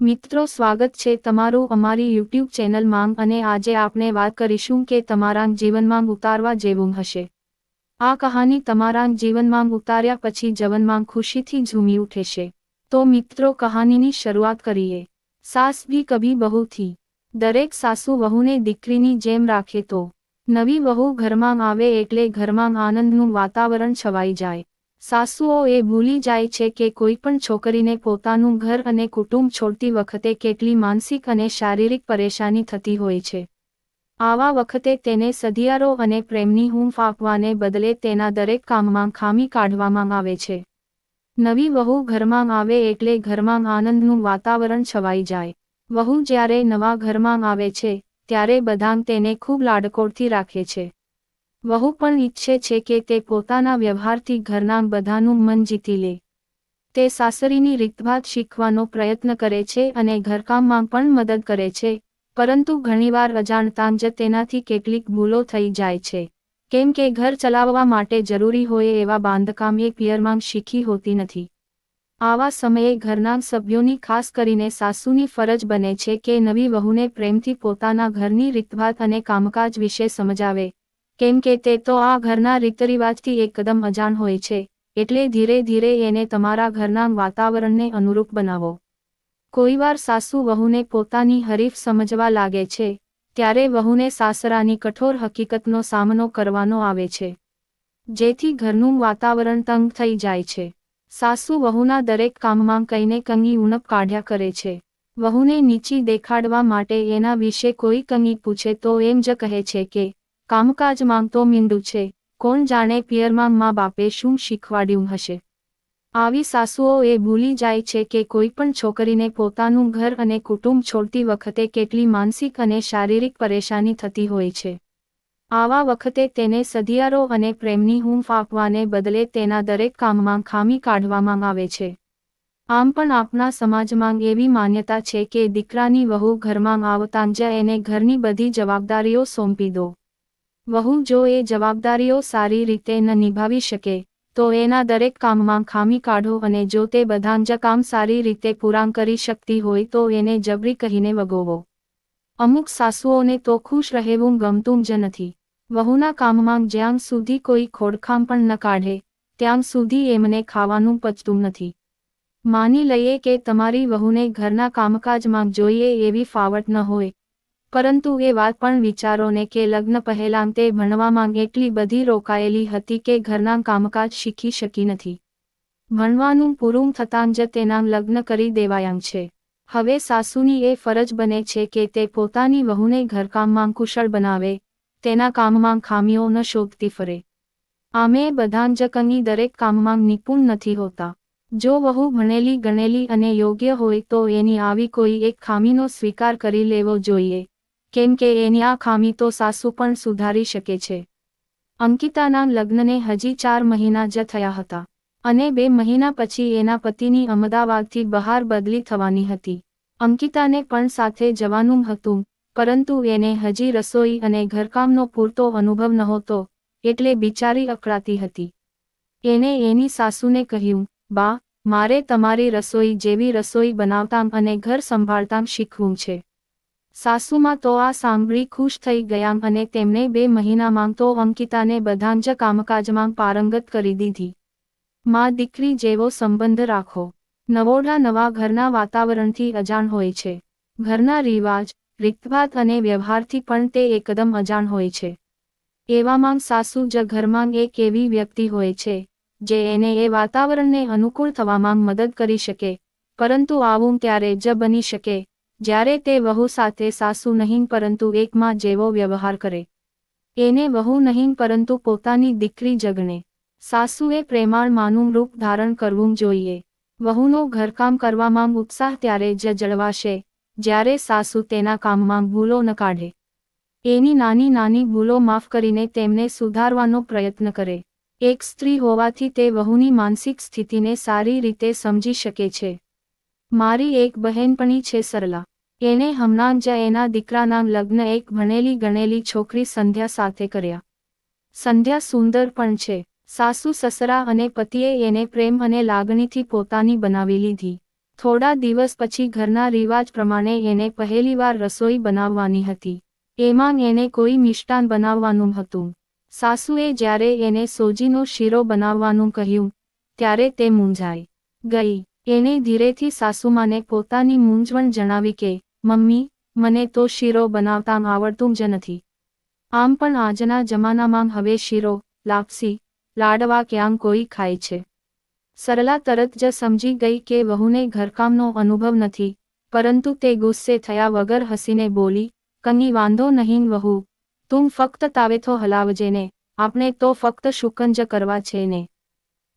મિત્રો, સ્વાગત છે તમારું અમારી યુટ્યુબ ચેનલ માંગ અને આજે આપણે વાત કરીશું કે તમારા જીવનમાં ઉતારવા જેવું હશે. આ કહાની તમારા જીવનમાં ઉતાર્યા પછી જવનમાં ખુશીથી ઝૂમી ઉઠે છે તો મિત્રો, કહાનીની શરૂઆત કરીએ. સાસ ભી કભી બહુ થી. દરેક સાસુ વહુને દીકરીની જેમ રાખે તો. નવી વહુ ઘરમાં આવે એટલે ઘરમાં આનંદનું વાતાવરણ છવાઈ જાય. સાસુઓ એ ભૂલી જાય છે કે કોઈ પણ છોકરીને પોતાનું ઘર અને કુટુંબ છોડતી વખતે કેટલી માનસિક અને શારીરિક પરેશાની થતી હોય છે. આવા વખતે તેને સધિયારો અને પ્રેમની હૂંફ આપવાને બદલે તેના દરેક કામમાં ખામી કાઢવામાં આવે છે. નવી વહુ ઘરમાં આવે એટલે ઘરમાં આનંદનું વાતાવરણ છવાઈ જાય. વહુ જ્યારે નવા ઘરમાં આવે છે, ત્યારે બધા તેને ખૂબ લાડકોડથી રાખે છે. વહુ પણ ઈચ્છે છે કે તે પોતાના વ્યવહારથી ઘરના બધાનું મન જીતી લે. તે સાસરીની રીતભાત શીખવાનો પ્રયત્ન કરે છે અને ઘરકામમાં પણ મદદ કરે છે, પરંતુ ઘણીવાર અજાણતાં જ તેનાથી કેટલીક ભૂલો થઈ જાય છે. કેમ કે ઘર ચલાવવા માટે જરૂરી હોય એવા બાંધકામ એ પિયરમાં શીખી હોતી નથી. આવા સમયે ઘરના સભ્યોની ખાસ કરીને સાસુની ફરજ બને છે કે નવી વહુને પ્રેમથી પોતાના ઘરની રીતભાત અને કામકાજ વિશે સમજાવે. કેમ કે તે તો આ ઘરના રીતરિવાજથી એકદમ અજાણ હોય છે, એટલે ધીરે ધીરે એને તમારા ઘરના વાતાવરણને અનુરૂપ બનાવો. કોઈવાર સાસુ વહુને પોતાની હરીફ સમજવા લાગે છે, ત્યારે વહુને સાસરાની કઠોર હકીકતનો સામનો કરવાનો આવે છે. જેથી ઘરનું વાતાવરણ તંગ થઈ જાય છે. સાસુ વહુના દરેક કામમાં કંઈને કંગી ઉણપ કાઢ્યા કરે છે. વહુને નીચી દેખાડવા માટે એના વિશે કોઈ કંગી પૂછે તો એમ જ કહે છે કે કામકાજ માંગતો મીંડું છે. કોણ જાણે પિયરમાં મા બાપે શું શીખવાડ્યું હશે? આવી સાસુઓ એ ભૂલી જાય છે કે કોઈ પણ છોકરીને પોતાનું ઘર અને કુટુંબ છોડતી વખતે કેટલી માનસિક અને શારીરિક પરેશાની થતી હોય છે. આવા વખતે તેને સધિયારો અને પ્રેમની હૂંફ આપવાને બદલે તેના દરેક કામમાં ખામી કાઢવામાં આવે છે. આમ પણ આપણા સમાજમાં એવી માન્યતા છે કે દીકરાની વહુ ઘરમાં આવતાં જ એને ઘરની બધી જવાબદારીઓ સોંપી દો. વહુ, જો એ જવાબદારીઓ સારી રીતે ન નિભાવી શકે, તો એના દરેક કામમાં ખામી કાઢો અને જો તે બધાંજ કામ સારી રીતે પૂરાં કરી શકતી હોય તો એને જબરી કહીને વગોવો. અમુક સાસુઓને તો ખુશ રહેવું ગમતું જ નથી. વહુના કામમાં જ્યાં સુધી કોઈ ખોડખામ પણ ન કાઢે, ત્યાં સુધી એમને ખાવાનું પચતું નથી. માની લઈએ કે તમારી વહુને ઘરના કામકાજમાં જોઈએ એવી ફાવટ ન હોય પરંતુ એ વાત પણ વિચારોને કે લગ્ન પહેલાં તે ભણવામાં એટલી બધી રોકાયેલી હતી કે ઘરના કામકાજ શીખી શકી નથી. ભણવાનું પૂરું થતાં જ તેના લગ્ન કરી દેવાયાં છે. હવે સાસુની એ ફરજ બને છે કે તે પોતાની વહુને ઘરકામમાં કુશળ બનાવે, તેના કામમાં ખામીઓ ન શોધતી ફરે. આમે બધાં જ દરેક કામમાં નિપુણ નથી હોતા. જો વહુ ભણેલી ગણેલી અને યોગ્ય હોય તો એની આવી કોઈ એક ખામીનો સ્વીકાર કરી લેવો જોઈએ. કેમ કે એની આ ખામી તો સાસુ પણ સુધારી શકે છે. અંકિતાના લગ્નને હજી ચાર મહિના જ થયા હતા અને બે મહિના પછી એના પતિની અમદાવાદથી બહાર બદલી થવાની હતી. અંકિતાને પણ સાથે જવાનું હતું, પરંતુ એને હજી રસોઈ અને ઘરકામનો પૂરતો અનુભવ નહોતો, એટલે બિચારી અકળાતી હતી. એને એની સાસુને કહ્યું, બા, મારે તમારી રસોઈ જેવી રસોઈ બનાવતાં અને ઘર સંભાળતાં શીખવું છે. સાસુમાં તો આ સાંભળી ખુશ થઈ ગયા અને તેમણે બે મહિનામાં તો અંકિતાને બધાં જ કામકાજમાં પારંગત કરી દીધી. માં દીકરી જેવો સંબંધ રાખો. નવોઢા નવા ઘરના વાતાવરણથી અજાણ હોય છે. ઘરના રિવાજ, રીતભાત અને વ્યવહારથી પણ તે એકદમ અજાણ હોય છે. એવામાં સાસુ જ ઘરમાં એક એવી વ્યક્તિ હોય છે, જે એને એ વાતાવરણને અનુકૂળ થવામાં મદદ કરી શકે, પરંતુ આવું ત્યારે જ બની શકે. જ્યારે તે વહુ સાથે સાસુ નહીં પરંતુ એકમાં જેવો વ્યવહાર કરે. એને વહુ નહીં પરંતુ પોતાની દીકરી જગણે સાસુએ પ્રેમાળ રૂપ ધારણ કરવું જોઈએ. વહુનો ઘરકામ કરવામાં ઉત્સાહ ત્યારે જ જળવાશે, જ્યારે સાસુ તેના કામમાં ભૂલો ન કાઢે. એની નાની નાની ભૂલો માફ કરીને તેમને સુધારવાનો પ્રયત્ન કરે. એક સ્ત્રી હોવાથી તે વહુની માનસિક સ્થિતિને સારી રીતે સમજી શકે છે. મારી એક બહેનપણી છે સરલા. એણે હમણાં જ એના દીકરાના લગ્ન એક ભણેલી ગણેલી છોકરી સંધ્યા સાથે કર્યા. સંધ્યા સુંદર પણ છે. સાસુ, સસરા અને પતિએ એને પ્રેમ અને લાગણીથી પોતાની બનાવી લીધી. થોડા દિવસ પછી ઘરના રિવાજ પ્રમાણે એને પહેલીવાર રસોઈ બનાવવાની હતી. એમાં એને કોઈ મિષ્ટાન બનાવવાનું હતું. સાસુએ જ્યારે એને સોજીનો શીરો બનાવવાનું કહ્યું, ત્યારે તે મૂંઝાઈ ગઈ. એણે ધીરેથી સાસુમાને પોતાની મૂંઝવણ જણાવી કે, મમ્મી, મને તો શીરો બનાવતા આવડતું જ નથી. આમ પણ આજના જમાનામાં હવે શીરો, લાપસી, લાડવા ક્યાં કોઈ ખાય છે સરલા તરત જ સમજી ગઈ કે વહુને ઘરકામનો અનુભવ નથી, પરંતુ તે ગુસ્સે થયા વગર હસીને બોલી કની વાંધો નહીં વહુ, તું ફક્ત તાવેથો હલાવજે ને, આપણે તો ફક્ત શુકંજ કરવા છે ને.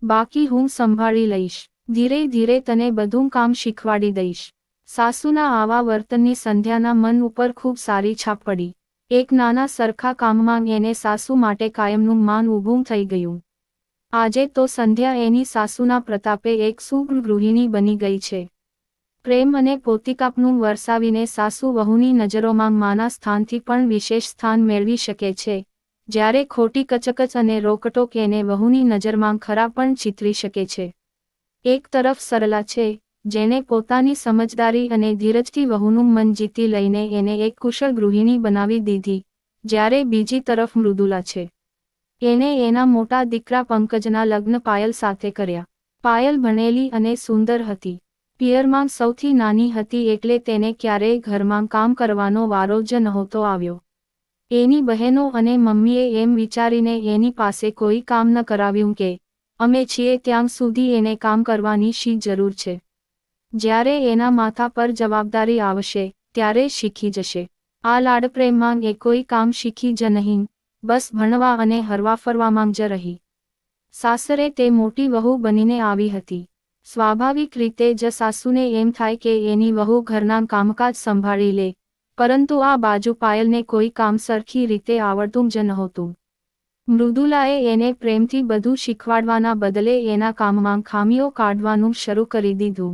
બાકી હું સંભાળી લઈશ. ધીરે ધીરે તને બધું કામ શીખવાડી દઈશ. સાસુના આવા વર્તનની સંધ્યાના મન ઉપર ખૂબ સારી છાપ પડી. એક નાના સરખા કામમાં એને સાસુ માટે કાયમનું માન ઊભું થઈ ગયું. આજે તો સંધ્યા એની સાસુના પ્રતાપે એક સુગૃ ગૃહિણી બની ગઈ છે. પ્રેમ અને પોતિકાપનું વરસાવીને સાસુ વહુની નજરોમાં માના સ્થાનથી પણ વિશેષ સ્થાન મેળવી શકે છે. જ્યારે ખોટી કચકચ અને રોકટોક એને વહુની નજરમાં ખરા પણ ચિતરી શકે છે. એક તરફ સરલા છે, જેને પોતાની સમજદારી અને ધીરજથી વહુનું મન જીતી લઈને એને એક કુશળ ગૃહિણી બનાવી દીધી, જ્યારે બીજી તરફ મૃદુલા છે. એને એના મોટા દીકરા પંકજના લગ્ન પાયલ સાથે કર્યા. પાયલ ભણેલી અને સુંદર હતી. પિયરમાં સૌથી નાની હતી એટલે તેને ક્યારેય ઘરમાં કામ કરવાનો વારો જ નહોતો આવ્યો. એની બહેનો અને મમ્મીએ એમ વિચારીને એની પાસે કોઈ કામ ન કરાવ્યું કે અમે છીએ ત્યાં સુધી એને કામ કરવાની શી જરૂર છે. જ્યારે એના માથા પર જવાબદારી આવશે, ત્યારે શીખી જશે. આ લાડપ્રેમમાં એ કોઈ કામ શીખી જ નહીં, બસ ભણવા અને હરવા ફરવામાં જ રહી. સાસરે તે મોટી વહુ બનીને આવી હતી. સ્વાભાવિક રીતે જ સાસુને એમ થાય કે એની વહુ ઘરના કામકાજ સંભાળી લે, પરંતુ આ બાજુ પાયલને કોઈ કામ સરખી રીતે આવડતું જ નહોતું. મૃદુલાએ એને પ્રેમથી બધું શીખવાડવાના બદલે એના કામમાં ખામીઓ કાઢવાનું શરૂ કરી દીધું.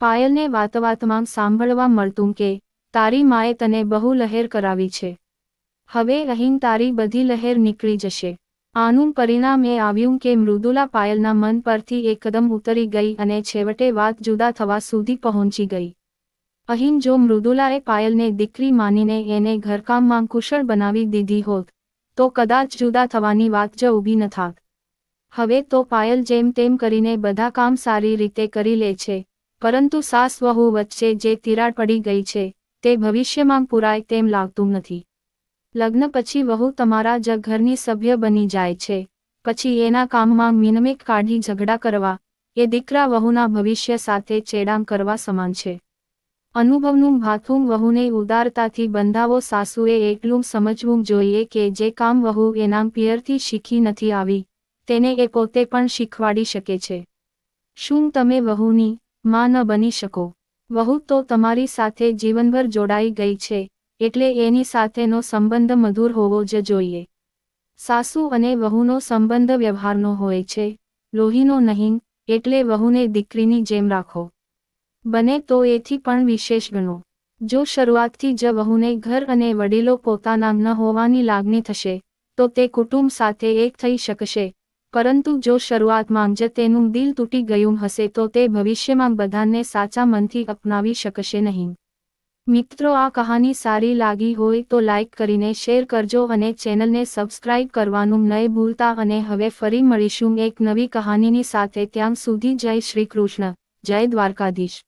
પાયલને વાતવાતમાં સાંભળવા મળતું કે, તારી માએ તને બહુ લહેર કરાવી છે. હવે અહીં તારી બધી લહેર નીકળી જશે. આનું પરિણામ એ આવ્યું કે મૃદુલા પાયલના મન પરથી એકદમ ઉતરી ગઈ અને છેવટે વાત જુદા થવા સુધી પહોંચી ગઈ. અહીં જો મૃદુલાએ પાયલને દીકરી માનીને એને ઘરકામમાં કુશળ બનાવી દીધી હોત તો કદાચ જુદા થવાની વાત જ ઊભી ન થાત. હવે તો પાયલ જેમ તેમ કરીને બધા કામ સારી રીતે કરી લે છે, પરંતુ સાસ વહુ વચ્ચે જે તિરાડ પડી ગઈ છે, તે ભવિષ્યમાં પુરાય તેમ લાગતું નથી. લગ્ન પછી વહુ તમારા જ ઘરની સભ્ય બની જાય છે, પછી એના કામમાં મિનમેક કાઢી ઝઘડા કરવા, એ દીકરા વહુના ભવિષ્ય સાથે ચેડામ કરવા સમાન છે. અનુભવનું ભાથું વહુને ઉદારતાથી બંધાવો. સાસુએ એટલું સમજવું જોઈએ કે જે કામ વહુ એના પિયરથી શીખી નથી આવી, તેને એ પોતે પણ શીખવાડી શકે છે. શું તમે વહુની માં ન બની શકો? વહુ તો તમારી સાથે જીવનભર જોડાઈ ગઈ છે, એટલે એની સાથેનો સંબંધ મધુર હોવો જ જોઈએ. સાસુ અને વહુનો સંબંધ વ્યવહારનો હોય છે, લોહીનો નહીં, એટલે વહુને દીકરીની જેમ રાખો. બને તો એથી પણ વિશેષ ગણો. જો શરૂઆતથી જ વહુને ઘર અને વડીલો પોતાના ન હોવાની લાગણી થશે, તો તે કુટુંબ સાથે એક થઈ શકશે. પરંતુ જો શરૂઆતમાં જ તેનું દિલ તૂટી ગયું હશે, તો તે ભવિષ્યમાં બધાને સાચા મનથી અપનાવી શકશે નહીં. મિત્રો, આ કહાની સારી લાગી હોય તો લાઇક કરીને શેર કરજો અને ચેનલને સબસ્ક્રાઇબ કરવાનું નહીં ભૂલતા અને હવે ફરી મળીશું એક નવી કહાનીની સાથે. ત્યાં સુધી જય શ્રી કૃષ્ણ. જય દ્વારકાધીશ.